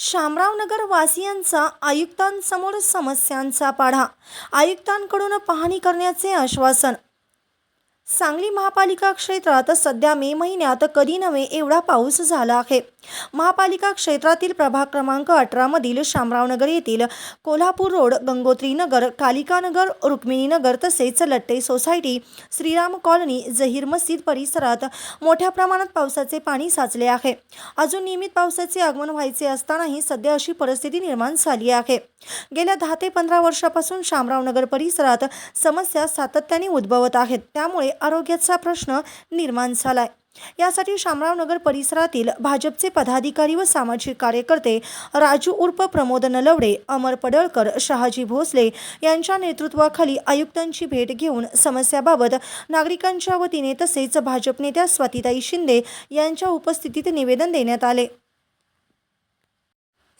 शामरावनगर वासियांचा आयुक्तांसमोर समस्यांचा पाढा. आयुक्तांकडून पाहणी करण्याचे आश्वासन सांगली महापालिका क्षेत्रात सध्या मे महिन्यात कधी नव्हे एवढा पाऊस झाला आहे. महापालिका क्षेत्रातील प्रभाग क्रमांक अठरामधील शामरावनगर येथील कोल्हापूर रोड गंगोत्री नगर कालिकानगर रुक्मिणीनगर तसेच लट्टे सोसायटी श्रीराम कॉलनी जहीर मस्जिद परिसरात मोठ्या प्रमाणात पावसाचे पाणी साचले आहे. अजून नियमित पावसाचे आगमन व्हायचे असतानाही सध्या अशी परिस्थिती निर्माण झाली आहे. गेल्या दहा ते पंधरा वर्षापासून शामरावनगर परिसरात समस्या सातत्याने उद्भवत आहेत. त्यामुळे आरोग्याचा प्रश्न निर्माण झालाय. यासाठी शामरावनगर परिसरातील भाजपचे पदाधिकारी व सामाजिक कार्यकर्ते राजू उर्फ प्रमोद नलवडे अमर पडळकर शहाजी भोसले यांच्या नेतृत्वाखाली आयुक्तांची भेट घेऊन समस्याबाबत नागरिकांच्या वतीने तसेच भाजप नेत्या स्वातिताई शिंदे यांच्या उपस्थितीत निवेदन देण्यात आले.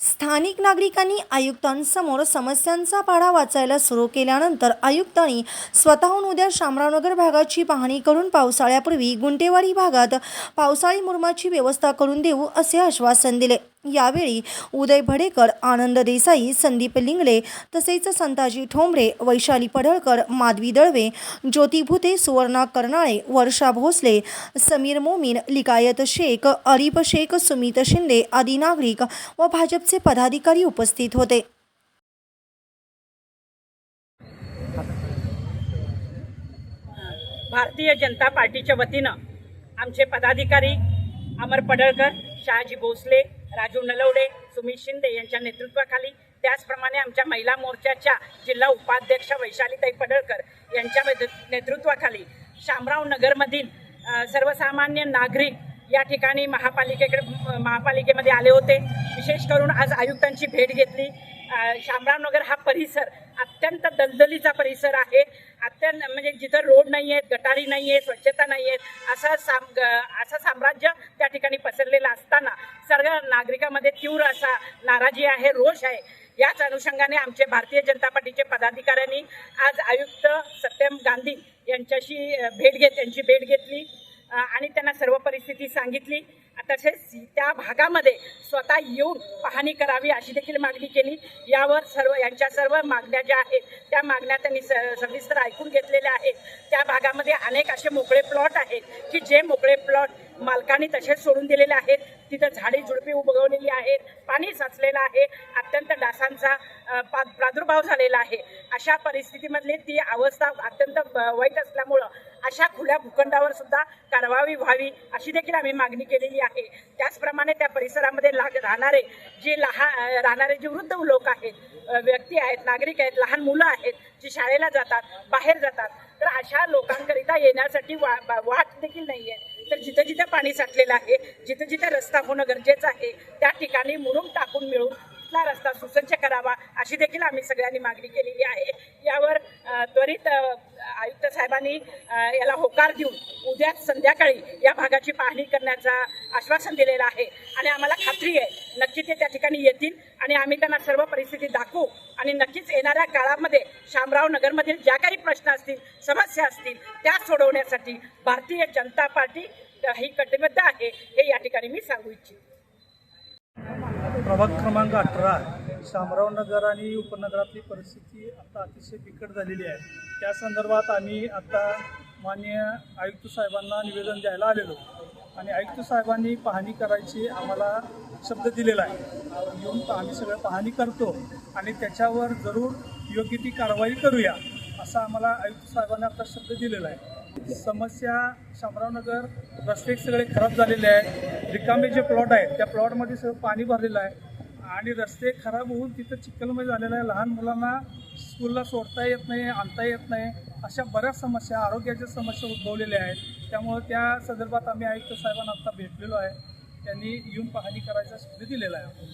स्थानिक नागरिकांनी आयुक्तांसमोर समस्यांचा पाढा वाचायला सुरू केल्यानंतर आयुक्तांनी स्वतःहून उद्या शामरावनगर भागाची पाहणी करून पावसाळ्यापूर्वी गुंटेवाडी भागात पावसाळी मुरमाची व्यवस्था करून देऊ असे आश्वासन दिले. यावेळी उदय भडेकर आनंद देसाई संदीप लिंगले तसेच संताजी ठोंबरे वैशाली पडळकर माधवी दळवे ज्योती भुते सुवर्णा कर्नाळे वर्षा भोसले समीर मोमीन लिकायत शेख अरिफ शेख सुमित शिंदे आदी नागरिक व भाजपचे पदाधिकारी उपस्थित होते. भारतीय जनता पार्टीच्या वतीनं आमचे पदाधिकारी अमर पडळकर शहाजी भोसले राजू नलवडे सुमित शिंदे यांच्या नेतृत्वाखाली. त्याचप्रमाणे आमच्या महिला मोर्चाच्या जिल्हा उपाध्यक्ष वैशालीताई पडळकर यांच्या नेतृत्वाखाली शामराव नगरमधील सर्वसामान्य नागरिक या ठिकाणी महापालिकेकडे महापालिकेमध्ये आले होते. विशेष करून आज आयुक्तांची भेट घेतली. शामराव शामरावनगर हा परिसर अत्यंत दलदलीचा परिसर आहे. अत्यंत म्हणजे जिथं रोड नाही आहेत गटारी नाही आहे स्वच्छता नाही आहेत असं साम असं साम्राज्य त्या ठिकाणी पसरलेलं असताना सर्व नागरिकांमध्ये तीव्र असा नाराजी आहे रोष आहे. याच अनुषंगाने आमचे भारतीय जनता पार्टीचे पदाधिकाऱ्यांनी आज आयुक्त सत्यम गांधी यांच्याशी भेट घेत त्यांची भेट घेतली. आणि त्यांना सर्व परिस्थिती सांगितली. तसेच त्या भागामध्ये स्वतः येऊन पाहणी करावी अशी देखील मागणी केली. यावर सर्व यांच्या सर्व मागण्या ज्या आहेत त्या मागण्या त्यांनी स- सविस्तर ऐकून घेतलेल्या आहेत. त्या भागामध्ये अनेक असे मोकळे प्लॉट आहेत की जे मोकळे प्लॉट मालकांनी तसेच सोडून दिलेले आहेत. तिथं झाडी झुडपी उगवलेली आहेत पाणी साचलेलं आहे. अत्यंत डासांचा प्रादुर्भाव झालेला आहे. अशा परिस्थितीमधली ती अवस्था अत्यंत ब- वाईट असल्यामुळं अशा खुल्या भूखंडावर सुद्धा कारवाई व्हावी अशी देखील आम्ही मागणी केलेली आहे. त्याचप्रमाणे त्या परिसरामध्ये लाग राहणारे जे लहान राहणारे जे वृद्ध लोक आहेत व्यक्ती आहेत नागरिक आहेत लहान मुलं आहेत जी शाळेला जातात बाहेर जातात तर अशा लोकांकरिता येण्यासाठी वा वाट देखील नाही आहे तर जिथं जिथं पाणी साठलेलं आहे जिथं जिथं रस्ता होणं गरजेचं आहे त्या ठिकाणी मुरुम टाकून मिळून तिथला रस्ता सुसज्ज करावा अशी देखील आम्ही सगळ्यांनी मागणी केलेली आहे. यावर त्वरित आयुक्त साहेबांनी याला होकार देऊन उद्या संध्याकाळी या भागाची पाहणी करण्याचा आश्वासन दिलेलं आहे. आणि आम्हाला खात्री आहे नक्की ते त्या ठिकाणी येतील. आणि आम्ही त्यांना सर्व परिस्थिती दाखवू. आणि नक्कीच येणाऱ्या काळामध्ये शामराव नगरमधील ज्या काही प्रश्न असतील समस्या असतील त्या सोडवण्यासाठी भारतीय जनता पार्टी ही कटिबद्ध आहे हे या ठिकाणी मी सांगू इच्छितो. प्रभाग क्रमांक अठरा. शामराव नगर आणि उपनगरातली परिस्थिती आता अतिशय बिकट झालेली आहे. त्या संदर्भात आम्ही आता माननीय आयुक्त साहेबांना निवेदन द्यायला आलेलो. आणि आयुक्त साहेबांनी पाहणी करायची आम्हाला शब्द दिलेला आहे. येऊन आम्ही सगळं पाहणी करतो आणि त्याच्यावर जरूर योग्य ती कारवाई करूया असा आम्हाला आयुक्त साहेबांनी आता शब्द दिलेला आहे. समस्या शामरावनगर रस्ते सगळे खराब झालेले आहेत. रिकामे जे प्लॉट आहेत त्या प्लॉटमध्ये सगळं पाणी भरलेलं आहे. आणि रस्ते खराब होऊन तिथं चिखलमय झालेलं आहे. लहान मुलांना स्कूलला सोडता येत नाही आणता येत नाही. अशा बऱ्याच समस्या आरोग्याच्या समस्या उद्भवलेल्या आहेत. त्यामुळं त्या संदर्भात आम्ही आयुक्त साहेबांना आत्ता भेटलेलो आहे. त्यांनी येऊन पाहणी करायचा शब्द दिलेला आहे.